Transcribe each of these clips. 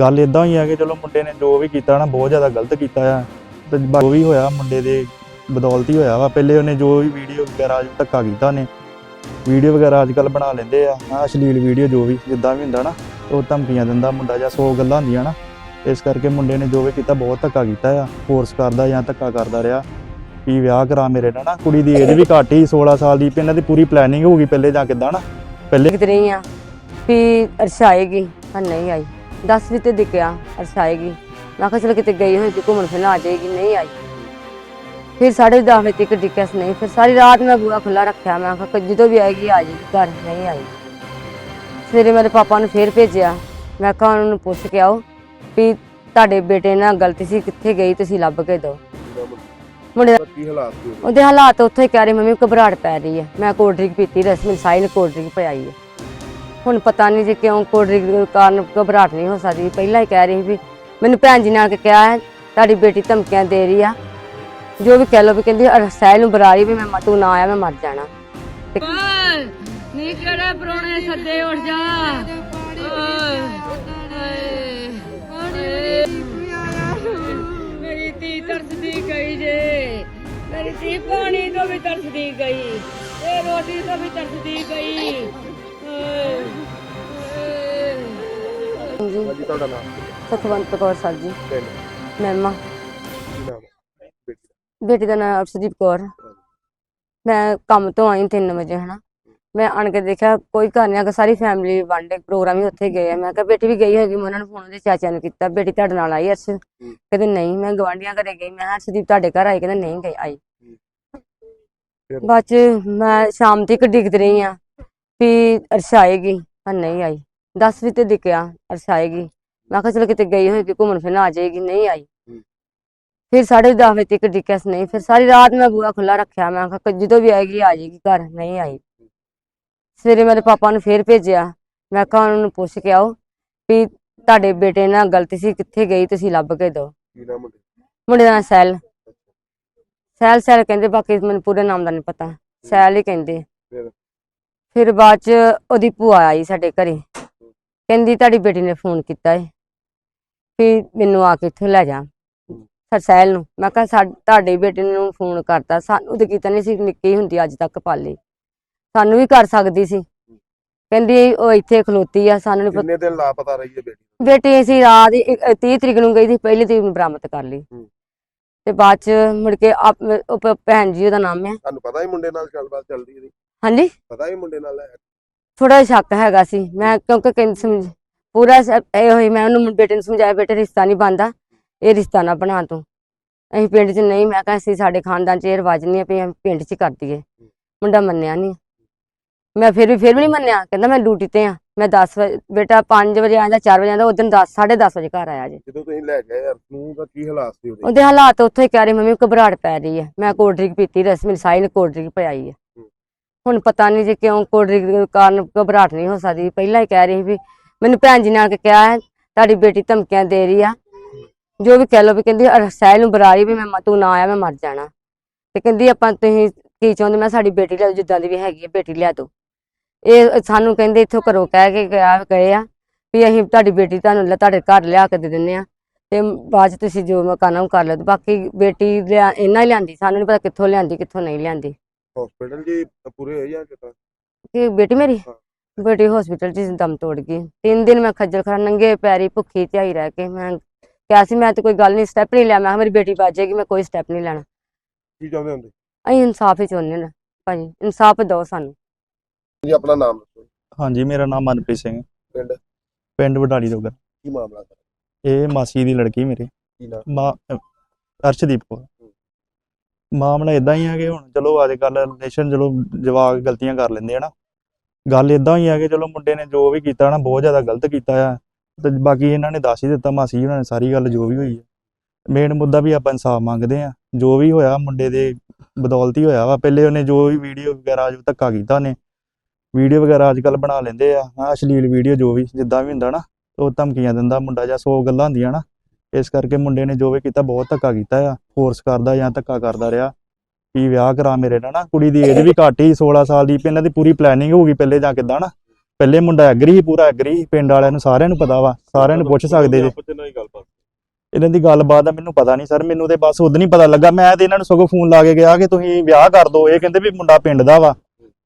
ਗੱਲ ਇਦਾਂ ਹੋਈ ਆ ਕਿ ਚਲੋ ਮੁੰਡੇ ਨੇ ਜੋ ਵੀ ਕੀਤਾ ਨਾ, ਬਹੁਤ ਜ਼ਿਆਦਾ ਗਲਤ ਕੀਤਾ ਆ। ਤੇ ਜੋ ਵੀ ਹੋਇਆ, ਮੁੰਡੇ ਦੇ ਬਦੌਲਤ ਹੋਇਆ ਵਾ। ਪਹਿਲੇ ਉਹਨੇ ਜੋ ਵੀ ਵੀਡੀਓ ਵਗੈਰਾ ਧੱਕਾ ਕੀਤਾ ਉਹਨੇ। ਵੀਡੀਓ ਵਗੈਰਾ ਅੱਜ ਕੱਲ ਬਣਾ ਲੈਂਦੇ ਆ। ਆਹ ਅਸ਼ਲੀਲ ਵੀਡੀਓ ਜੋ ਵੀ, ਜਿੱਦਾਂ ਵੀ ਹੁੰਦਾ ਨਾ, ਉਹ ਧਮਕੀਆਂ ਦਿੰਦਾ ਮੁੰਡਾ ਜਾਂ 100 ਗੱਲਾਂ ਹੁੰਦੀਆਂ ਨਾ। ਇਸ ਕਰਕੇ ਮੁੰਡੇ ਨੇ ਜੋ ਵੀ ਕੀਤਾ, ਬਹੁਤ ਧੱਕਾ ਕੀਤਾ ਆ। ਫੋਰਸ ਕਰਦਾ ਜਾਂ ਧੱਕਾ ਕਰਦਾ ਰਿਹਾ। ਵੀ ਵਿਆਹ ਕਰਾ ਮੇਰੇ ਨਾਲ ਨਾ। ਕੁੜੀ ਦੀ ਏਜ ਵੀ ਘੱਟ ਹੀ 16 ਸਾਲ ਦੀ। ਵੀ ਇਹਨਾਂ ਦੀ ਪੂਰੀ ਪਲੈਨਿੰਗ ਹੋ ਗਈ ਪਹਿਲੇ ਜਾਂ ਕਿੱਦਾਂ ਨਾ। ਪਹਿਲੇ ਲਿਖਤ ਰਹੀ ਆ ਵੀ ਅਰਸ਼ਾਏਗੀ ਹਾਂ ਨਹੀਂ ਆਈ। 10 ਵਜੇ ਤੇ ਦਿਖਿਆ ਅਰਸ਼ਾਏਗੀ। ਮੈਂ ਕਿਹਾ ਚਲ ਕਿਤੇ ਗਈ ਹੋਈ ਕਿ ਘੁੰਮਣ ਫਿਰਨ ਆ ਜਾਏਗੀ ਨਹੀਂ ਆਈ। ਫਿਰ ਸਾਢੇ ਦਸ ਵਜੇ ਤੱਕ ਦਿਖਿਆ ਸੀ ਨਹੀਂ ਫਿਰ ਸਾਰੀ ਰਾਤ ਮੈਂ ਬੂਹਾ ਖੁੱਲਾ ਰੱਖਿਆ। ਮੈਂ ਕਿਹਾ ਜਦੋਂ ਵੀ ਆਏਗੀ ਆ ਜਾਏਗੀ ਘਰ ਨਹੀਂ ਆਈ। ਸਵੇਰੇ ਮੇਰੇ ਪਾਪਾ ਨੂੰ ਫੇਰ ਭੇਜਿਆ। ਮੈਂ ਕਿਹਾ ਉਹਨਾਂ ਨੂੰ ਪੁੱਛ ਕੇ ਆਓ ਵੀ ਤੁਹਾਡੇ ਬੇਟੇ ਨਾਲ ਗਲਤੀ ਸੀ ਕਿੱਥੇ ਗਈ ਤੁਸੀਂ ਲੱਭ ਕੇ ਦਿਓ। ਮੁੰਡੇ ਦਾ ਕੀ ਹਾਲਾਤ ਸੀ ਉਹਦੇ? ਹਾਲਾਤ ਉੱਥੇ ਕਹਿ ਰਹੇ ਮੰਮੀ ਘਬਰਾਹਟ ਪੈ ਰਹੀ ਹੈ। ਮੈਂ ਕੋਲਡ ਡਰਿੰਕ ਪੀਤੀ ਰਸਮਨ ਸਾਈ ਨੇ ਕੋਲਡ ਡਰਿੰਕ ਪਿਆਈ ਹੈ। ਹੁਣ ਪਤਾ ਨਹੀਂ ਜੇ ਕਿਉਂ ਕੋਲਡ ਕਾਰਨ ਘਬਰਾਹਟ ਨਹੀਂ ਹੋ ਸਕਦੀ। ਪਹਿਲਾਂ ਹੀ ਕਹਿ ਰਹੀ ਵੀ ਮੈਨੂੰ ਭੈਣ ਜੀ ਨਾਲ ਕਿਹਾ ਹੈ, ਤੁਹਾਡੀ ਬੇਟੀ ਧਮਕੀਆਂ ਦੇ ਰਹੀ ਆ। ਜੋ ਵੀ ਕਹਿ ਲੋ ਵੀ ਕਹਿੰਦੀ ਸਹਿਲ ਨੂੰ ਬੁਰਾ ਵੀ ਮੈਂ ਤੂੰ ਨਾ ਆਇਆ, ਮੈਂ ਮਰ ਜਾਣਾ। ਨੀ ਕਿਹੜੇ ਪਰੋਣੇ ਸੱਦੇ ਉੱਠ ਜਾ। ਮੇਰੀ ਧੀ ਤਰਸਦੀ ਗਈ ਜੇ। ਮੇਰੀ ਧੀ ਪਾਣੀ ਤੋਂ ਵੀ ਤਰਸਦੀ ਗਈ। ਤੇ ਰੋਟੀ ਤੋਂ ਵੀ ਤਰਸਦੀ ਗਈ। ਜੀ ਹਾਂਜੀ ਤੁਹਾਡਾ ਨਾਮ? ਸੁਖਵੰਤ ਕੌਰ ਸਰ ਜੀ। ਪਿੰਡ? ਮੈਮਾ ਕੀ ਨਾਮ ਹੈ? ਬੇਟੀ ਦਾ? ਬੇਟੀ ਦਾ ਨਾਮ ਅਰਸ਼ਦੀਪ ਕੌਰ। ਮੈਂ ਕੰਮ ਤੋਂ ਆਈ 3 ਵਜੇ ਹਨਾ। ਮੈਂ ਆਣ ਕੇ ਦੇਖਿਆ ਕੋਈ ਘਰ ਨਹੀਂ ਆ ਸਾਰੀ ਫੈਮਿਲੀ ਵਨਡੇ ਪ੍ਰੋਗਰਾਮ ਹੀ ਉੱਥੇ ਗਏ ਆ। ਮੈਂ ਕਿਹਾ ਬੇਟੀ ਵੀ ਗਈ ਹੋਏਗੀ ਮੈਂ ਉਹਨਾਂ ਨੂੰ ਫੋਨ ਉਹਦੇ ਚਾਚਾ ਨੂੰ ਕੀਤਾ। ਬੇਟੀ ਤੁਹਾਡੇ ਨਾਲ ਆਈ ਅਰਸ਼ ਕਹਿੰਦੇ ਨਹੀਂ ਮੈਂ ਗਵਾਂਢੀਆਂ ਘਰੇ ਗਈ। ਮੈਂ ਕਿਹਾ ਅਰਸ਼ਦੀਪ ਤੁਹਾਡੇ ਘਰ ਆਈ? ਕਹਿੰਦੇ ਨਹੀਂ ਗਈ ਆਈ। ਫਿਰ? ਬਾਅਦ ਚ ਮੈਂ ਸ਼ਾਮ ਤੱਕ ਡਿੱਗਦੀ ਰਹੀ ਆ। ਵੀ ਅਰਸ਼ ਆਏਗੀ ਪਰ ਨਹੀਂ ਆਈ। 10 ਵਜੇ ਤੇ ਦਿਖਿਆ ਅਰਸ਼ ਆਏਗੀ ਮੈਂ ਕਿਹਾ ਚਲੋ ਕਿਤੇ ਗਈ ਹੋਏਗੀ ਘੁੰਮਣ ਫਿਰਨ ਆ ਜਾਏਗੀ ਨਹੀਂ ਆਈ। ਫਿਰ ਸਾਢੇ ਦਸ ਵਜੇ ਤੱਕ ਡਿੱਕਿਆ ਸੀ ਨਹੀਂ। ਫਿਰ ਸਾਰੀ ਰਾਤ ਮੈਂ ਬੂਹਾ ਖੁੱਲਾ ਰੱਖਿਆ। ਮੈਂ ਕਿਹਾ ਜਦੋਂ ਵੀ ਆਏਗੀ ਆ ਜਾਏਗੀ ਘਰ ਨਹੀਂ ਆਈ। ਸਵੇਰੇ ਮੇਰੇ ਪਾਪਾ ਨੂੰ ਫੇਰ ਭੇਜਿਆ। ਮੈਂ ਕਿਹਾ ਉਹਨਾਂ ਨੂੰ ਪੁੱਛ ਕੇ ਆਓ ਵੀ ਤੁਹਾਡੇ ਬੇਟੇ ਨਾਲ ਗਲਤੀ ਸੀ ਕਿੱਥੇ ਗਈ ਤੁਸੀਂ ਲੱਭ ਕੇ ਦਿਓ। ਮੁੰਡੇ ਦਾ? ਮੁੰਡੇ ਦਾ ਸੈਲ। ਸੈਲ ਸੈਲ ਕਹਿੰਦੇ ਬਾਕੀ ਮੈਨੂੰ ਪੂਰੇ ਨਾਮ ਦਾ ਨਹੀਂ ਪਤਾ। ਸੈਲ ਹੀ ਕਹਿੰਦੇ। ਫਿਰ? ਬਾਅਦ ਚ ਉਹਦੀ ਭੂਆ ਆਈ ਸਾਡੇ ਘਰੇ। ਕਹਿੰਦੀ ਤੁਹਾਡੀ ਬੇਟੀ ਨੇ ਫੋਨ ਕੀਤਾ ਏ। ਵੀ ਮੈਨੂੰ ਆ ਕੇ ਇੱਥੋਂ ਲੈ ਜਾ ਸਰ ਸੈਲ ਨੂੰ। ਮੈਂ ਕਿਹਾ ਸਾ- ਤੁਹਾਡੇ ਬੇਟੇ ਨੂੰ ਫੋਨ ਕਰਤਾ। ਸਾਨੂੰ ਤੇ ਕੀਤਾ ਨਹੀਂ ਸੀ ਨਿੱਕੀ ਹੁੰਦੀ ਅੱਜ ਤੱਕ ਪਾਲੀ। ਸਾਨੂੰ ਵੀ ਕਰ ਸਕਦੀ ਸੀ। ਕਹਿੰਦੀ ਉਹ ਇੱਥੇ ਖਲੋਤੀ ਆ ਸਾਨੂੰ ਨੀ ਪਤਾ। ਕਿੰਨੇ ਦਿਨ ਲਾਪਤਾ ਰਹੀ ਹੈ ਬੇਟੀ ਬੇਟੀ ਅਸੀਂ ਰਾਤ ਦੀ ਇੱਕ- 30 ਤਰੀਕ ਨੂੰ ਗਈ ਸੀ ਪਹਿਲੀ ਤਰੀਕ ਨੂੰ ਬਰਾਮਦ ਕਰ ਲਈ। ਹੂੰ। ਤੇ ਬਾਅਦ ਚ ਮੁੜ ਕੇ ਆਪ- ਉਹ ਭ- ਭੈਣ ਜੀ ਉਹਦਾ ਨਾਮ ਹੈ ਤੁਹਾਨੂੰ ਪਤਾ ਹੀ ਮੁੰਡੇ ਨਾਲ ਗੱਲਬਾਤ ਚੱਲਦੀ ਇਹਦੀ। ਹਾਂਜੀ? ਪਤਾ ਹੀ ਮੁੰਡੇ ਨਾਲ ਹੈ। ਥੋੜਾ ਸ਼ੱਕ ਹੈਗਾ ਸੀ। ਮੈਂ ਕਿਉਂਕਿ ਕਹਿੰਦੀ ਸਮਝ ਪੂਰਾ ਸ- ਇਹ ਹੋਈ ਮੈਂ ਉਹਨੂੰ ਬੇਟੇ ਨੂੰ ਸਮਝਾਇਆ ਬੇਟੇ ਰਿਸ਼ਤਾ ਨਹੀਂ ਬਣਦਾ ਇਹ ਰਿਸ਼ਤਾ ਨਾ ਬਣਾ ਤੂੰ। ਅਸੀਂ ਪਿੰਡ 'ਚ ਨਹੀਂ ਮੈਂ ਕਿਹਾ ਅਸੀਂ ਸਾਡੇ ਖਾਨਦਾਨ 'ਚ ਇਹ ਰਿਵਾਜ ਨਹੀਂ ਹੈ ਵੀ ਅਸੀਂ ਪਿੰਡ 'ਚ ਹੀ ਕਰ ਦਈਏ। ਮੁੰਡਾ ਮੰਨਿਆ ਨਹੀਂ। ਮੈਂ ਫਿਰ ਵੀ ਫਿਰ ਵੀ ਨਹੀਂ ਮੰਨਿਆ। ਕਹਿੰਦਾ ਮੈਂ ਡਿਊਟੀ ਤੇ ਆ ਮੈਂ 10 ਵਜੇ ਬੇਟਾ 5 ਵਜੇ ਆਂਦਾ 4 ਵਜੇ ਆਂਦਾ ਉਦੋਂ 10 10:30 ਵਜੇ ਘਰ ਆਇਆ ਜੀ। ਜਦੋਂ ਤੁਸੀਂ ਲੈ ਗਏ ਯਾਰ ਨੂੰ ਦਾ ਕੀ ਹਾਲਾਤ ਸੀ ਉਹਦੇ? ਉਹਦੇ ਹਾਲਾਤ ਉੱਥੇ ਹੀ ਕਹਿ ਰਹੇ ਮੰਮੀ ਘਬਰਾਹਟ ਪੈ ਰਹੀ ਹੈ। ਮੈਂ ਕੋਲਡ ਡਰਿੰਕ ਪੀਤੀ ਰਸਮਨ ਸਾਈ ਨੇ ਕੋਲਡ ਡਰਿੰਕ ਪਿਆਈ ਹੈ। ਹੁਣ ਪਤਾ ਨਹੀਂ ਜੇ ਕਿਉਂ ਕੋਲਡ ਕਾਰਨ ਘਬਰਾਹਟ ਨਹੀਂ ਹੋ ਸਕਦੀ। ਪਹਿਲਾਂ ਹੀ ਕਹਿ ਰਹੀ ਸੀ ਵੀ ਮੈਨੂੰ ਭੈਣ ਜੀ ਨਾਲ ਕਿਹਾ ਹੈ, ਤੁਹਾਡੀ ਬੇਟੀ ਧਮਕੀਆਂ ਦੇ ਰਹੀ ਆ। ਜੋ ਵੀ ਕਹਿ ਲੋ ਵੀ ਕਹਿੰਦੀ ਸਹਿਲ ਨੂੰ ਬੁਰਾ ਵੀ ਮੈਂ ਤੂੰ ਨਾ ਆਇਆ, ਮੈਂ ਮਰ ਜਾਣਾ। ਤੇ ਕਹਿੰਦੀ ਆਪਾਂ ਤੁਸੀਂ ਕੀ ਚਾਹੁੰਦੇ? ਮੈਂ ਸਾਡੀ ਬੇਟੀ ਲੈ ਜਿੱਦਾਂ ਦੀ ਵੀ ਹੈਗੀ ਹੈ ਬੇਟੀ ਲਿਆ ਦੋ। ਇਹ ਸਾਨੂੰ ਕਹਿੰਦੇ ਇੱਥੋਂ ਘਰੋਂ ਕਹਿ ਕੇ ਗਿਆ, ਗਏ ਆ ਵੀ ਅਸੀਂ ਤੁਹਾਡੀ ਬੇਟੀ ਤੁਹਾਨੂੰ ਤੁਹਾਡੇ ਘਰ ਲਿਆ ਕੇ ਦੇ ਦਿੰਦੇ ਆ। ਤੇ ਬਾਅਦ ਚ ਤੁਸੀਂ ਜੋ ਮਕਾਨਾਂ ਕਰ ਲਓ। ਬਾਕੀ ਬੇਟੀ ਲਿਆ ਇਹਨਾਂ ਹੀ ਲਿਆਂਦੀ, ਸਾਨੂੰ ਨਹੀਂ ਪਤਾ ਕਿੱਥੋਂ ਲਿਆਂਦੀ, ਕਿੱਥੋਂ ਨਹੀਂ ਲਿਆਂਦੀ। ਹਸਪੀਟਲ ਜੀ ਪੂਰੇ ਹੋਏ ਜਾਂ ਕਿਤਾ ਕਿ ਬੇਟੀ ਮੇਰੀ? ਹਾਂ। ਬੇਟੀ ਹਸਪੀਟਲ 'ਚ ਦਮ ਤੋੜ ਗਈ ਤਿੰਨ ਦਿਨ ਮੈਂ ਖੱਜਲ ਖੜਾ ਨੰਗੇ ਪੈਰੀ ਭੁੱਖੀ ਝਾਈ ਰਹਿ ਕੇ। ਮੈਂ ਕਿਹਾ ਸੀ ਮੈਂ ਤੇ ਕੋਈ ਗੱਲ ਨਹੀਂ ਸਟੈਪ ਨਹੀਂ ਲਿਆ। ਮੈਂ ਕਿਹਾ ਮੇਰੀ ਬੇਟੀ ਬਚ ਜਾਏਗੀ ਮੈਂ ਕੋਈ ਸਟੈਪ ਨਹੀਂ ਲੈਣਾ। ਕੀ ਚਾਹੁੰਦੇ ਹੁੰਦੇ? ਅਸੀਂ ਇਨਸਾਫ ਹੀ ਚਾਹੁੰਦੇ ਨੇ ਭਾਜੀ। ਇਨਸਾਫ ਦਿਓ ਸਾਨੂੰ। ਜੀ ਆਪਣਾ ਨਾਮ ਦੱਸੋ। ਹਾਂਜੀ ਮੇਰਾ ਨਾਮ ਮਨਪ੍ਰੀਤ ਸਿੰਘ ਪਿੰਡ? ਪਿੰਡ ਵਡਾਲੀ ਦੋਗਰ ਕੀ ਮਾਮਲਾ ਸਰ ਇਹ ਮਾਸੀ ਦੀ ਲੜਕੀ ਮੇਰੇ। ਕੀ ਨਾਮ? ਮਾਂ ਅਹ ਅਰਸ਼ਦੀਪ ਕੌਰ। ਮਾਮਲਾ ਇਦਾਂ ਹੀ ਆ ਕਿ ਹੁਣ ਚਲੋ ਅੱਜ ਕੱਲ ਰਿਲੇਸ਼ਨ ਚਲੋ ਜਵਾਕ ਗਲਤੀਆਂ ਕਰ ਲੈਂਦੇ ਆ ਨਾ। ਗੱਲ ਇਦਾਂ ਹੀ ਆ ਕਿ ਚਲੋ ਮੁੰਡੇ ਨੇ ਜੋ ਵੀ ਕੀਤਾ ਨਾ ਬਹੁਤ ਜ਼ਿਆਦਾ ਗਲਤ ਕੀਤਾ ਆ। ਤੇ ਬਾਕੀ ਇਹਨਾਂ ਨੇ ਦੱਸ ਹੀ ਦਿੱਤਾ, ਮਾਸੀ ਉਹਨਾਂ ਨੇ ਸਾਰੀ ਗੱਲ ਜੋ ਵੀ ਹੋਈ ਹੈ ਮੇਨ ਮੁੱਦਾ ਵੀ ਆਪਾਂ ਇਨਸਾਫ ਮੰਗਦੇ ਆ। ਜੋ ਵੀ ਹੋਇਆ ਮੁੰਡੇ ਦੇ ਬਦੌਲਤ ਹੀ ਹੋਇਆ ਵਾ। ਪਹਿਲੇ ਉਹਨੇ ਜੋ ਵੀ ਵੀਡੀਓ ਵਗੈਰਾ ਜੋ ਧੱਕਾ ਕੀਤਾ ਉਹਨੇ ਵੀਡੀਓ ਵਗੈਰਾ ਅੱਜ ਕੱਲ ਬਣਾ ਲੈਂਦੇ ਆ। ਆਹ ਅਸ਼ਲੀਲ ਵੀਡੀਓ ਜੋ ਵੀ, ਜਿੱਦਾਂ ਵੀ ਹੁੰਦਾ ਨਾ, ਉਹ ਧਮਕੀਆਂ ਦਿੰਦਾ ਮੁੰਡਾ ਜਾਂ 100 ਗੱਲਾਂ ਹੁੰਦੀਆਂ ਨਾ। ਇਸ ਕਰਕੇ ਮੁੰਡੇ ਨੇ ਜੋ ਵੀ ਕੀਤਾ ਬਹੁਤ ਧੱਕਾ ਕੀਤਾ ਆ ਫੋਰਸ ਕਰਦਾ ਜਾਂ ਧੱਕਾ ਕਰਦਾ ਰਿਹਾ। ਵੀ ਵਿਆਹ ਕਰਾ ਮੇਰੇ ਨਾਲ ਨਾ, ਕੁੜੀ ਦੀ ਏਜ ਵੀ ਘੱਟ ਹੀ 16 ਸਾਲ ਦੀ, ਵੀ ਇਹਨਾਂ ਦੀ ਪੂਰੀ ਪਲੈਨਿੰਗ ਹੋ ਗਈ ਪਹਿਲੇ ਜਾਂ ਕਿੱਦਾਂ ਨਾ। ਪਹਿਲੇ ਮੁੰਡਾ ਐਗਰੀ ਸੀ, ਪੂਰਾ ਐਗਰੀ ਪਿੰਡ ਵਾਲਿਆਂ ਨੂੰ ਸਾਰਿਆਂ ਨੂੰ ਪਤਾ ਵਾ, ਸਾਰਿਆਂ ਨੂੰ ਪੁੱਛ ਸਕਦੇ ਜੇ। ਇਹਨਾਂ ਦੀ ਗੱਲਬਾਤ ਦਾ ਮੈਨੂੰ ਪਤਾ ਨਹੀਂ ਸਰ, ਮੈਨੂੰ ਤੇ ਬਸ ਉਦੋਂ ਨਹੀਂ ਪਤਾ ਲੱਗਾ, ਮੈਂ ਤੇ ਇਹਨਾਂ ਨੂੰ ਸਗੋਂ ਫੋਨ ਲਾ ਕੇ ਗਿਆ ਕਿ ਤੁਸੀਂ ਵਿਆਹ ਕਰ ਦਿਓ ਇਹ ਕਹਿੰਦੇ ਵੀ ਮੁੰਡਾ ਪਿੰਡ ਦਾ ਵਾ।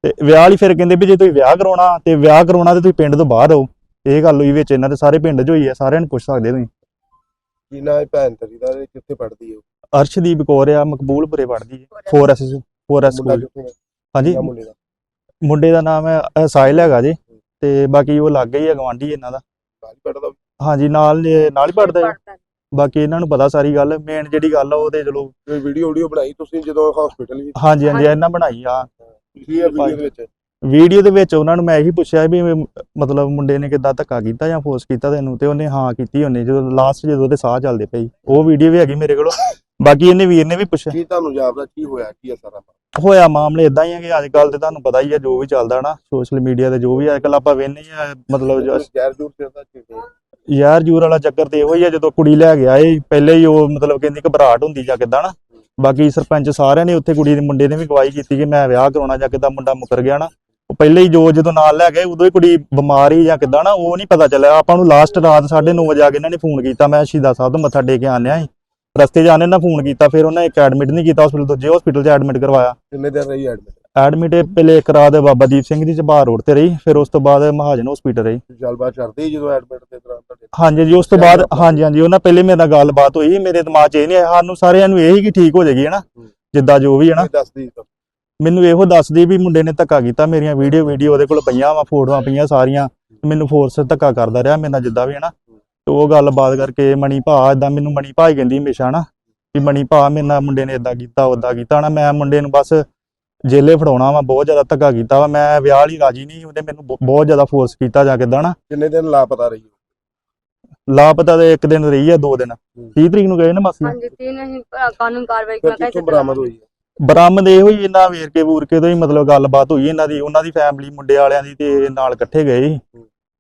ਤੇ ਵਿਆਹ ਵਾਲੀ ਫਿਰ ਕਹਿੰਦੇ ਵੀ ਜੇ ਤੁਸੀਂ ਵਿਆਹ ਕਰਾਉਣਾ, ਤੇ ਵਿਆਹ ਕਰਾਉਣਾ ਤੇ ਤੁਸੀਂ ਪਿੰਡ ਤੋਂ ਬਾਹਰ ਰਹੋ। ਇਹ ਗੱਲ ਹੋਈ ਵਿੱਚ, ਇਹਨਾਂ ਦੇ ਸਾਰੇ ਪਿੰਡ 'ਚ ਹੋਈ ਆ, ਸਾਰਿਆਂ ਨੂੰ ਪੁੱਛ ਸਕਦੇ ਤੁਸੀਂ। ਕੀ ਨਾਂ ਹੈ ਭੈਣ ਤੇਰੀ ਦਾ ਤੇ ਕਿੱਥੇ ਪੜਦੀ ਹੈ ਉਹ? ਅਰਸ਼ਦੀਪ ਕੌਰ ਆ ਮਕਬੂਲਪੁਰੇ ਪੜ੍ਹਦੀ ਹੈ 4S 4S ਮੁੰਡਾ ਸਕੂਲ ਕਿੱਥੇ ਹੈ ਹਾਂਜੀ। ਮੁੰਡੇ ਦਾ? ਮੁੰਡੇ ਦਾ ਨਾਮ ਹੈ ਅ, ਸਾਹਿਲ ਹੈਗਾ ਜੀ। ਤੇ ਬਾਕੀ ਉਹ ਲੱਗ ਹੀ ਹੈ ਗਵਾਂਢੀ ਇਹਨਾਂ ਦਾ। ਪੜਦਾ ਹਾਂਜੀ ਨਾਲ ਨਾਲ ਹੀ ਪੜਦਾ ਜੀ ਬਾਕੀ ਇਹਨਾਂ ਨੂੰ ਪਤਾ ਸਾਰੀ ਗੱਲ ਮੇਨ ਜਿਹੜੀ ਗੱਲ ਆ ਉਹ ਤੇ ਚਲੋ ਵੀਡੀਓ ਵੀਡੀਓ ਬਣਾਈ ਤੁਸੀਂ ਜਦੋਂ ਹਸਪੀਟਲ ਵਿੱਚ? ਹਾਂਜੀ ਹਾਂਜੀ ਇਹਨਾਂ ਬਣਾਈ ਆ। ਕੀ ਹੈ ਵੀਡੀਓ ਦੇ ਵਿੱਚ? ਵੀਡੀਓ ਦੇ ਵਿੱਚ ਉਹਨਾਂ ਨੂੰ ਮੈਂ ਇਹੀ ਪੁੱਛਿਆ ਵੀ ਮਤਲਬ ਮੁੰਡੇ ਨੇ ਕਿੱਦਾਂ ਧੱਕਾ ਕੀਤਾ ਜਾਂ ਫੋਰਸ ਕੀਤਾ ਤੈਨੂੰ ਤੇ ਉਹਨੇ ਹਾਂ ਕੀਤੀ ਉਹਨੇ ਜਦੋਂ ਲਾਸਟ ਜਦੋਂ ਉਹਦੇ ਸਾਹ ਚੱਲਦੇ ਪਈ ਉਹ ਵੀਡੀਓ ਵੀ ਹੈਗੀ ਮੇਰੇ ਕੋਲ। ਬਾਕੀ ਇਹਨੇ ਵੀਰ ਨੇ ਵੀ ਪੁੱਛਿਆ। ਕੀ ਤੁਹਾਨੂੰ ਜਾਪਦਾ ਕੀ ਹੋਇਆ ਕੀ ਹੈ ਸਾਰਾ ਹੋਇਆ ਮਾਮਲੇ ਇਦਾਂ ਹੀ ਆ ਕਿ ਅੱਜ ਕੱਲ ਤੇ ਤੁਹਾਨੂੰ ਪਤਾ ਹੀ ਆ ਜੋ ਵੀ ਚੱਲਦਾ ਨਾ ਸੋਸ਼ਲ ਮੀਡੀਆ ਤੇ ਜੋ ਵੀ ਅੱਜ ਕੱਲ ਆਪਾਂ ਵੇਖਦੇ ਆ ਮਤਲਬ ਜੋ- ਜ਼ਹਿਰ ਜੂਰ ਫਿਰਦਾ ਚੀਜ਼ਾਂ ਯਾਰ ਜੂਰ ਵਾਲਾ ਚੱਕਰ ਤੇ ਇਹੋ ਹੀ ਆ ਜਦੋਂ ਕੁੜੀ ਲੈ ਗਿਆ ਇਹ ਪਹਿਲੇ ਹੀ ਉਹ ਮਤਲਬ ਕਹਿੰਦੀ ਘਬਰਾਹਟ ਹੁੰਦੀ ਜਾਂ ਕਿੱਦਾਂ ਨਾ। ਬਾਕੀ ਸਰਪੰਚ ਸਾਰਿਆਂ ਨੇ ਉੱਥੇ ਕੁੜੀ ਦੇ ਮੁੰਡੇ ਨੇ ਵੀ ਗਵਾਹੀ ਕੀਤੀ ਕਿ ਮੈਂ ਵਿਆਹ ਕਰਾਉਣਾ ਜਾਂ ਕਿੱਦਾਂ ਮੁੰਡਾ ਮੁਕਰ ਗਿਆ ਨਾ। ਉਹ ਪਹਿਲੇ ਹੀ ਜੋ ਜਦੋਂ ਨਾਲ ਲੈ ਗਏ ਉਦੋਂ ਹੀ ਕੁੜੀ ਬਿਮਾਰ ਹੀ ਜਾਂ ਕਿੱਦਾਂ ਨਾ ਉਹ ਨਹੀਂ ਪਤਾ ਚੱਲਿਆ। ਆਪਾਂ ਨੂੰ ਲਾਸਟ ਰਾਤ 9:30 ਵਜੇ ਆ ਕੇ ਇਹਨਾਂ ਨੇ ਫੋਨ ਕੀਤਾ। ਮੈਂ ਸ਼ਹੀਦਾਂ ਸਾਹਿਬ ਤੋਂ ਮੱਥਾ ਟੇਕ ਕੇ ਆਨਿਆ ਸੀ ਰਸਤੇ 'ਚ ਆਨੇ ਨਾ ਫੋਨ ਕੀਤਾ। ਫਿਰ ਉਹਨਾਂ ਇੱਕ ਐਡਮਿਟ ਨਹੀਂ ਕੀਤਾ ਹਸਪੀਟਲ ਦੂਜੇ ਹਸਪੀਟਲ 'ਚ ਐਡਮਿਟ ਕਰਵਾਇਆ। ਕਿੰਨੇ ਦਿਨ ਰਹੀ ਐਡਮਿਟ ਐਡਮਿਟ ਪਹਿਲੇ ਇੱਕ ਰਾਤ ਬਾਬਾ ਦੀਪ ਸਿੰਘ ਦੀ ਚਬਾਰ ਰੋਡ ਤੇ ਰਹੀ ਫਿਰ ਉਸ ਤੋਂ ਬਾਅਦ ਮਹਾਜਨ ਹਸਪੀਟਲ ਰਹੀ। ਗੱਲਬਾਤ ਕਰਦੀ ਜਦੋਂ ਐਡਮਿਟ ਦੇ ਦੌਰਾਨ ਤੁਹਾਡੇ ਹਾਂਜੀ ਜੀ ਉਸ ਤੋਂ ਬਾਅਦ ਹਾਂਜੀ ਹਾਂਜੀ ਉਹਨਾਂ ਪਹਿਲੇ ਮੇਰੇ ਨਾਲ ਗੱਲਬਾਤ ਹੋਈ। ਮੇਰੇ ਦਿਮਾਗ 'ਚ ਇਹ ਨਹੀਂ ਆਇਆ ਸਾਨੂੰ ਸਾਰਿਆਂ ਨੂੰ ਇਹ ਹੀ ਕਿ ਠੀਕ ਹੋ ਜਾਏਗੀ ਹੈ ਨਾ ਹੂੰ। ਜਿੱਦਾਂ ਜੋ ਵੀ ਹੈ ਨਾ ਕੀ ਦੱਸਦੀ ਮੈਨੂੰ ਇਹੋ ਦੱਸਦੀ ਵੀ ਮੁੰਡੇ ਨੇ ਧੱਕਾ ਕੀਤਾ ਮੇਰੀਆਂ ਵੀਡੀਓ ਵੀਡੀਓ ਉਹਦੇ ਕੋਲ ਪਈਆਂ ਵਾ ਫੋਟੋਆਂ ਪਈਆਂ ਸਾਰੀਆਂ। ਮੈਨੂੰ ਫੋਰਸ ਧੱਕਾ ਕਰਦਾ ਰਿਹਾ ਮੇਰੇ ਨਾਲ ਜਿੱਦਾਂ ਵੀ ਹੈ ਨਾ ਤੇ ਉਹ ਗੱਲਬਾਤ ਕਰਕੇ ਮਣੀ ਭਾ ਇਦਾਂ ਮੈਨੂੰ ਮਣੀ ਭਾ ਹੀ ਕਹਿੰਦੀ ਹਮੇਸ਼ਾ ਨਾ ਵੀ ਮਣੀ ਭਾ ਮੇਰੇ ਨਾਲ ਮੁੰਡੇ ਨੇ ਇਦਾਂ ਕੀਤਾ ਉਦਾਂ ਕੀਤਾ ਨਾ ਮੈਂ ਮੁੰਡੇ ਨੂੰ ਬਸ ਜੇਲੇ ਫੜਾਉਣਾ ਵਾ ਬਹੁਤ ਜ਼ਿਆਦਾ ਧੱਕਾ ਕੀਤਾ ਵਾ। ਮੈਂ ਵਿਆਹ ਵਾਲੀ ਰਾਜੀ ਨਹੀਂ ਉਹਨੇ ਮੈਨੂੰ ਬਹੁ- ਬਹੁਤ ਜ਼ਿਆਦਾ ਫੋਰਸ ਕੀਤਾ ਜਾਂ ਕਿੱਦਾਂ ਨਾ ਕਿੰਨੇ ਦਿਨ ਲਾਪਤਾ ਰਹੀ ਲਾਪਤਾ ਤੇ ਇੱਕ ਦਿਨ ਰਹੀ ਆ ਦੋ ਦਿਨ। 30 ਤਰੀਕ ਨੂੰ ਗਏ ਨਾ ਮਾਸੀ? ਹਾਂਜੀ ਤਿੰਨ ਅਸੀਂ ਅ, ਕਾਨੂੰਨ ਕਾਰਵਾਈ ਕਿੱਥੋਂ ਬਰਾਮਦ ਹੋਈ ਹੈ ਬਰਾਮਦ ਇਹੋ ਹੀ ਇਹਨਾਂ ਵੇਰ ਕੇ ਵੂਰ ਕੇ ਤੋਂ ਹੀ ਮਤਲਬ ਗੱਲਬਾਤ ਹੋਈ ਇਹਨਾਂ ਦੀ ਉਹਨਾਂ ਦੀ ਫੈਮਿਲੀ ਮੁੰਡੇ ਵਾਲਿਆਂ ਦੀ ਤੇ ਨਾਲ ਇਕੱਠੇ ਗਏ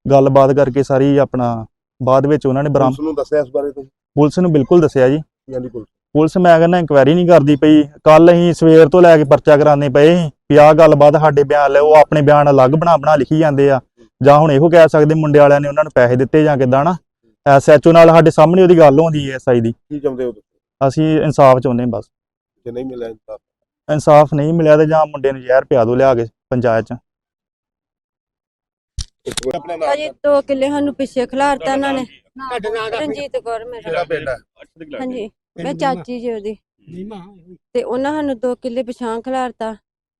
ਗੱਲਬਾਤ ਕਰਕੇ ਸਾਰੀ ਆਪਣਾ ਬਾਅਦ ਵਿੱਚ ਉਹਨਾਂ ਨੇ ਬਰਾਮਦ ਪੁਲਿਸ ਨੂੰ ਦੱਸਿਆ ਇਸ ਬਾਰੇ ਤੁਸੀਂ? ਪੁਲਿਸ ਨੂੰ ਬਿਲਕੁਲ ਦੱਸਿਆ ਜੀ। ਯਾਨੀ ਪੁਲਿਸ? ਪੁਲਿਸ ਮੈਂ ਕਹਿੰਦਾ ਇਨਕੁਆਇਰੀ ਨਹੀਂ ਕਰਦੀ ਪਈ। ਕੱਲ ਅਸੀਂ ਸਵੇਰ ਤੋਂ ਲੈ ਕੇ ਪਰਚਾ ਕਰਾਉਂਦੇ ਪਏ ਵੀ ਆਹ ਗੱਲਬਾਤ ਸਾਡੇ ਬਿਆਨ ਲੈ ਉਹ ਆਪਣੇ ਬਿਆਨ ਅਲੱਗ ਬਣਾ ਬਣਾ ਲਿਖੀ ਜਾਂਦੇ ਆ। ਜਾਂ ਹੁਣ ਇਹੋ ਕਹਿ ਸਕਦੇ ਮੁੰਡੇ ਵਾਲਿਆਂ ਨੇ ਉਹਨਾਂ ਨੂੰ ਪੈਸੇ ਦਿੱਤੇ ਜਾਂ ਕਿੱਦਾਂ ਨਾ। ਐਸਐਚਓ ਨਾਲ ਸਾਡੇ ਸਾਹਮਣੇ ਉਹਦੀ ਗੱਲ ਹੁੰਦੀ ਐਸਆਈ ਦੀ। ਕੀ ਚਾਹੁੰਦੇ ਹੋ ਤੁਸੀਂ? ਅਸੀਂ ਇਨਸਾਫ ਚਾਹੁੰਦੇ ਹਾਂ ਬਸ। ਜੇ ਨਹੀਂ ਮਿਲਿਆ ਇਨਸਾਫ? ਇਨਸਾਫ ਨਹੀਂ ਮਿਲਿਆ ਤੇ ਜਾਂ ਮੁੰਡੇ ਨੂੰ ਜ਼ਹਿਰ ਪਿਆ ਦੋ ਲਿਆ ਕੇ ਪੰਚਾਇਤ ਚ। ਆਪਣਾ ਨਾਮ ਭਾਜੀ ਦੋ ਕਿੱਲੇ ਸਾਨੂੰ ਪਿੱਛੇ ਖਿਲਾਰਤਾ ਇਹਨਾਂ ਨੇ। ਰਣਜੀਤ ਕੌਰ ਮੇਰਾ। ਹੈ। ਹਾਂਜੀ ਮੈਂ ਚਾਚੀ ਜੀ ਉਹਦੀ। ਤੇ ਉਹਨਾਂ ਸਾਨੂੰ ਦੋ ਕਿੱਲੇ ਪਛਾਣ ਖਿਲਾਰਤਾ।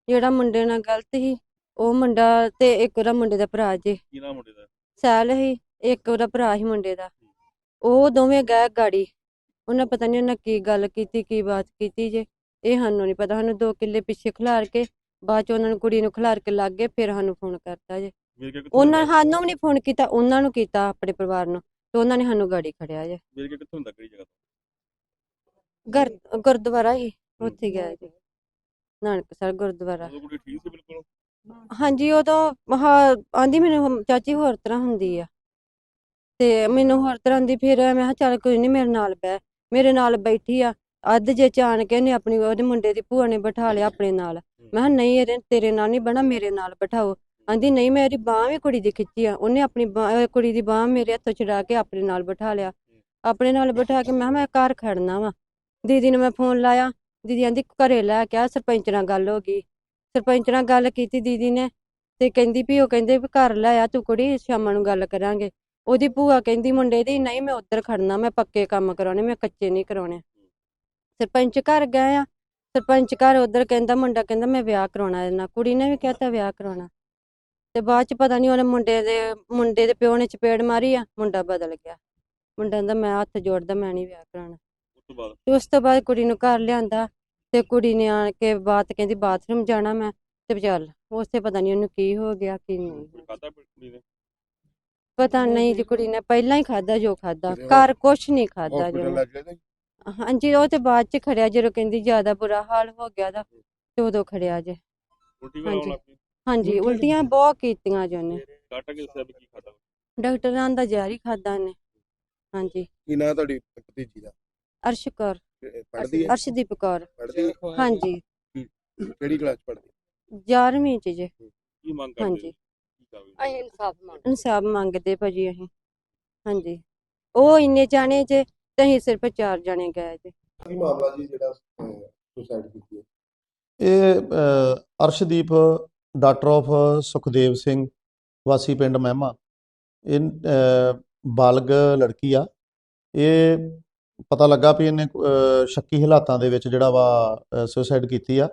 ਜਿਹੜਾ ਮੁੰਡੇ ਨਾਲ ਗਲਤ ਸੀ ਉਹ ਮੁੰਡਾ ਤੇ ਇੱਕ ਉਹਦਾ ਮੁੰਡੇ ਦਾ ਭਰਾ ਜੇ। ਕੀ ਨਾਮ ਮੁੰਡੇ ਦਾ? ਸੈਲ ਸੀ ਇੱਕ ਉਹਦਾ ਭਰਾ ਸੀ ਮੁੰਡੇ ਦਾ। ਉਹ ਦੋਵੇਂ ਗਏ ਗਾੜੀ। ਉਹਨਾਂ ਪਤਾ ਨਹੀਂ ਉਹਨਾਂ ਕੀ ਗੱਲ ਕੀਤੀ ਕੀ ਬਾਤ ਕੀਤੀ ਜੇ। ਇਹ ਸਾਨੂੰ ਨਹੀਂ ਪਤਾ ਸਾਨੂੰ ਦੋ ਕਿੱਲੇ ਪਿੱਛੇ ਖਿਲਾਰ ਕੇ ਬਾਅਦ ਚ ਉਹਨਾਂ ਨੂੰ ਕੁੜੀ ਨੂੰ ਖਿਲਾਰ ਕੇ ਲੱਗ ਗਏ ਫਿਰ ਸਾਨੂੰ ਫੋਨ ਕਰਤਾ ਜੇ। ਉਹਨਾਂ ਸਾਨੂੰ ਵੀ ਨਹੀਂ ਫੋਨ ਕੀਤਾ ਉਹਨਾਂ ਨੂੰ ਕੀਤਾ ਆਪਣੇ ਪਰਿਵਾਰ ਨੂੰ ਤੇ ਉਹਨਾਂ ਨੇ ਸਾਨੂੰ ਗਾੜੀ ਖੜਿਆ ਜੇ। ਮੇਰੇ ਕੇ ਕਿੱਥੋਂ ਹੁੰਦਾ ਕਿਹੜੀ ਜਗ੍ਹਾ ਤੋਂ? ਗੁਰ ਗੁਰਦੁਆਰਾ ਹੀ ਉੱਥੇ ਗਿਆ ਜੀ। ਨਾਨਕਸਰ ਗੁਰਦੁਆਰਾ। ਉਦੋਂ ਕੁੜੀ ਠੀਕ ਸੀ ਬਿਲਕੁਲ? ਹਾਂਜੀ ਉਹ ਤਾਂ ਆਂਦੀ ਮੈਨੂੰ ਚਾਚੀ ਹੋਰ ਤਰ੍ਹਾਂ ਹੁੰਦੀ ਆ। ਤੇ ਮੈਨੂੰ ਹੋਰ ਤਰ੍ਹਾਂ ਦੀ ਫਿਰ ਮੈਂ ਕਿਹਾ ਚੱਲ ਕੋਈ ਨਹੀਂ ਮੇਰੇ ਨਾਲ ਬਹਿ। ਮੇਰੇ ਨਾਲ ਬੈਠੀ ਆ, ਅੱਧ ਜੇ ਚਾਣ ਕੇ ਨੇ ਆਪਣੀ ਉਹਦੇ ਮੁੰਡੇ ਦੀ ਭੂਆ ਨੇ ਬਿਠਾ ਲਿਆ ਆਪਣੇ ਨਾਲ। ਮੈਂ ਕਿਹਾ, ਨਹੀਂ, ਇਹਦੇ ਤੇਰੇ ਨਾਲ ਨਹੀਂ ਬਣਾ, ਮੇਰੇ ਨਾਲ ਬਿਠਾਓ। ਆਂਦੀ, ਨਹੀਂ ਮੇਰੀ ਬਾਹ ਵੀ ਕੁੜੀ ਦੀ ਖਿੱਚੀ ਆ। ਉਹਨੇ ਆਪਣੀ ਬਾਂਹ- ਅਹ ਕੁੜੀ ਦੀ ਬਾਹ ਮੇਰੇ ਹੱਥੋਂ ਛੁਡਾ ਕੇ ਆਪਣੇ ਨਾਲ ਬਿਠਾ ਲਿਆ। ਆਪਣੇ ਨਾਲ ਬਿਠਾ ਕੇ ਮੈਂ ਕਿਹਾ, ਮੈਂ ਘਰ ਖੜਨਾ ਵਾ। ਦੀਦੀ ਨੂੰ ਮੈਂ ਫੋਨ ਲਾਇਆ। ਦੀਦੀ ਆਂਦੀ, ਘਰੇ ਲੈ ਕੇ ਆ, ਸਰਪੰਚ ਨਾਲ ਗੱਲ ਹੋ ਗਈ। ਸਰਪੰਚ ਨਾਲ ਗੱਲ ਕੀਤੀ ਦੀਦੀ ਨੇ ਤੇ ਕਹਿੰਦੀ ਵੀ, ਉਹ ਕਹਿੰਦੇ ਵੀ ਘਰ ਲੈ ਆ ਤੂੰ ਕੁੜੀ, ਸ਼ਾਮਾਂ ਨੂੰ ਗੱਲ ਕਰਾਂਗੇ। ਉਹਦੀ ਭੂਆ ਕਹਿੰਦੀ ਮੁੰਡੇ ਦੀ ਨਹੀਂ ਮੈਂ ਉੱਧਰ ਖੜਨਾ ਮੈਂ ਪੱਕੇ ਕੰਮ ਕਰਾਉਣੇ ਮੈਂ ਕੱਚੇ ਨਹੀਂ ਕਰਾਉਣੇ। ਸਰਪੰਚ ਘਰ ਗਏ ਆ ਸਰਪੰਚ ਘਰ ਉੱਧਰ ਕਹਿੰਦਾ ਮੁੰਡਾ ਕਹਿੰਦਾ ਮੈਂ ਵਿਆਹ ਕਰਾਉਣਾ ਇਹਦੇ ਨਾਲ ਕੁੜੀ ਨੇ ਵੀ ਕਹਿਤਾ ਵਿਆਹ ਕਰਾਉਣਾ। ਤੇ ਬਾਅਦ ਚ ਪਤਾ ਨਹੀਂ ਉਹਨੇ ਮੁੰਡੇ ਦੇ ਮੁੰਡੇ ਦੇ ਪਿਓ ਨੇ ਚਪੇੜ ਮਾਰੀ ਆ ਮੁੰਡਾ ਬਦਲ ਗਿਆ। ਮੁੰਡਾ ਕਹਿੰਦਾ ਮੈਂ ਹੱਥ ਜੋੜਦਾ ਮੈਂ ਨਹੀਂ ਵਿਆਹ ਕਰਾਉਣਾ। ਉਸ ਤੋਂ ਬਾਅਦ? ਤੇ ਉਸ ਤੋਂ ਬਾਅਦ ਕੁੜੀ ਨੂੰ ਘਰ ਲਿਆਂਦਾ ਤੇ ਕੁੜੀ ਨੇ ਆਣ ਕੇ ਬਾਤ ਕਹਿੰਦੀ ਬਾਥਰੂਮ ਜਾਣਾ ਮੈਂ ਤੇ ਚੱਲ। ਉਸੇ ਪਤਾ ਨਹੀਂ ਉਹਨੂੰ ਕੀ ਹੋ ਗਿਆ ਕੀ ਨਹੀਂ। ਪਤਾ ਨਹੀਂ ਜੀ ਕੁੜੀ ਨੇ ਪਹਿਲਾਂ ਹੀ ਖਾਦਾ ਜੋ ਖਾਦਾ ਘਰ ਕੁਛ ਨਹੀਂ ਖਾਦਾ ਹਸਪੀਟਲ ਜੋ ਲੈ ਕੇ ਗਏ ਹਾਂਜੀ ਉਹ ਤੇ ਬਾਅਦ ਚ ਖੜਿਆ ਜਦੋਂ ਕਹਿੰਦੀ ਜ਼ਿਆਦਾ ਬੁਰਾ ਹਾਲ ਹੋ ਗਿਆ ਦਾ ਤੇ ਉਦੋਂ ਖੜਿਆ ਜੇ। ਉਲਟੀ ਵੀ ਆਉਣ ਹਾਂਜੀ। ਲੱਗ ਪਈ ਹਾਂਜੀ ਉਲਟੀਆਂ ਬਹੁਤ ਕੀਤੀਆਂ ਜੋ ਨੇ ਡਾਕਟਰ ਕੇ ਦੱਸਿਆ ਵੀ ਕੀ ਖਾਦਾ ਡਾਕਟਰਾਂ ਦਾ ਜਾਰੀ ਖਾਦਾ ਨੇ ਹਾਂਜੀ। ਕੀ ਨਾਂ ਤੁਹਾਡੀ ਭਤੀਜੀ ਦਾ? ਅਰਸ਼ ਕੌਰ। ਪੜ੍ਹਦੀ ਹੈ? ਅਰਸ਼ਦੀਪ ਕੌਰ। ਪੜ੍ਹਦੀ ਹੈ? ਹਾਂਜੀ। ਕਿਹੜੀ ਕਲਾਸ ਪੜ੍ਹਦੀ? 11ਵੀਂ ਚ ਜੇ। ਕੀ ਮੰਗ ਕਰਦੇ ਹਾਂਜੀ। ਹੋ? ਅਸੀਂ ਇਨਸਾਫ ਮੰਗ ਇਨਸਾਫ ਮੰਗਦੇ ਭਾਜੀ ਅਸੀਂ। ਹਾਂਜੀ। ਉਹ ਇੰਨੇ ਜਾਣੇ ਜੇ ਤੇ ਅਸੀਂ ਸਿਰਫ ਚਾਰ ਜਾਣੇ ਗਏ ਜੇ। ਕੀ ਮਾਮਲਾ ਜੀ ਜਿਹੜਾ ਸੁਸਾਈਡ ਕੀਤੀ ਹੈ? ਇਹ ਅ, ਅਰਸ਼ਦੀਪ ਡਾਕਟਰ ਆਫ ਸੁਖਦੇਵ ਸਿੰਘ ਵਾਸੀ ਪਿੰਡ ਮਹਿਮਾ। ਇਹ ਅ, ਬਾਲਗ ਲੜਕੀ ਆ। ਇਹ ਪਤਾ ਲੱਗਾ ਵੀ ਇਹਨੇ ਅ, ਸ਼ੱਕੀ ਹਾਲਾਤਾਂ ਦੇ ਵਿੱਚ ਜਿਹੜਾ ਵਾ ਸੁਸਾਈਡ ਕੀਤੀ ਆ।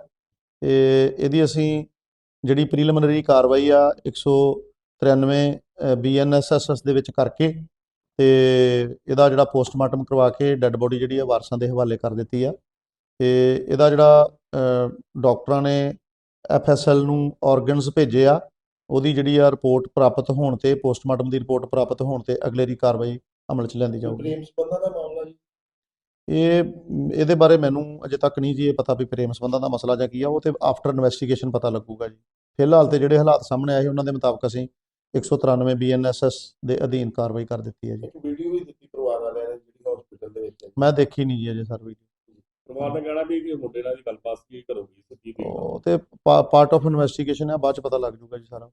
ਤੇ ਇਹਦੀ ਅਸੀਂ ਜਿਹੜੀ ਪ੍ਰੀਲਿਮਿਨਰੀ ਕਾਰਵਾਈ ਆ 193 ਬੀਐਨਐਸਐਸ ਦੇ ਵਿੱਚ ਕਰਕੇ ਤੇ ਇਹਦਾ ਜਿਹੜਾ ਪੋਸਟਮਾਰਟਮ ਕਰਵਾ ਕੇ ਡੈੱਡ ਬੋਡੀ ਜਿਹੜੀ ਆ ਵਾਰਸਾਂ ਦੇ ਹਵਾਲੇ ਕਰ ਦਿੱਤੀ ਆ। ਤੇ ਇਹਦਾ ਜਿਹੜਾ ਅ, ਡਾਕਟਰਾਂ ਨੇ ਐਫਐਸਐਲ ਨੂੰ ਆਰਗਨਸ ਭੇਜੇ ਆ ਉਹਦੀ ਜਿਹੜੀ ਆ ਰਿਪੋਰਟ ਪ੍ਰਾਪਤ ਹੋਣ ਤੇ ਪੋਸਟਮਾਰਟਮ ਦੀ ਰਿਪੋਰਟ ਪ੍ਰਾਪਤ ਹੋਣ ਤੇ ਅਗਲੇਰੀ ਕਾਰਵਾਈ ਅਮਲ 'ਚ ਲਿਆਂਦੀ ਜਾਊਗੀ। ਪ੍ਰੇਮ ਸੰਬੰਧਾਂ ਦਾ ਇਹ ਇਹਦੇ ਬਾਰੇ ਮੈਨੂੰ ਅਜੇ ਤੱਕ ਨਹੀਂ ਜੀ ਇਹ ਪਤਾ ਵੀ ਪ੍ਰੇਮ ਸੰਬੰਧਾਂ ਦਾ ਮਸਲਾ ਜਾਂ ਕੀ ਆ ਉਹ ਤੇ ਆਫਟਰ ਇਨਵੈਸਟੀਗੇਸ਼ਨ ਪਤਾ ਲੱਗੂਗਾ ਜੀ। ਫਿਲਹਾਲ ਤੇ ਜਿਹੜੇ ਹਾਲਾਤ ਸਾਹਮਣੇ ਆਏ ਉਹਨਾਂ ਦੇ ਮੁਤਾਬਕ ਅਸੀਂ 193 ਬੀਐਨਐਸਐਸ ਦੇ ਅਧੀਨ ਕਾਰਵਾਈ ਕਰ ਦਿੱਤੀ ਹੈ ਜੀ। ਵੀਡੀਓ ਵੀ ਦਿੱਤੀ ਪਰਿਵਾਰ ਵਾਲਿਆਂ ਨੇ ਜਿਹੜੀ ਹਸਪੀਟਲ ਦੇ ਵਿੱਚ। ਮੈਂ ਦੇਖੀ ਨਹੀਂ ਜੀ ਅਜੇ ਸਰ ਵੀ ਪਰਿਵਾਰ ਨੇ ਕਹਿਣਾ ਵੀ ਕਿ ਮੁੰਡੇ ਨਾਲ ਦੀ ਗੱਲਬਾਤ ਕੀ ਕਰੋਗੀ ਸੱਚੀ ਦੀ ਉਹ ਤੇ ਪਾਰਟ ਆਫ ਇਨਵੈਸਟੀਗੇਸ਼ਨ ਹੈ ਬਾਅਦ ਚ ਪਤਾ ਲੱਗ ਜੂਗਾ ਜੀ ਸਾਰਾ।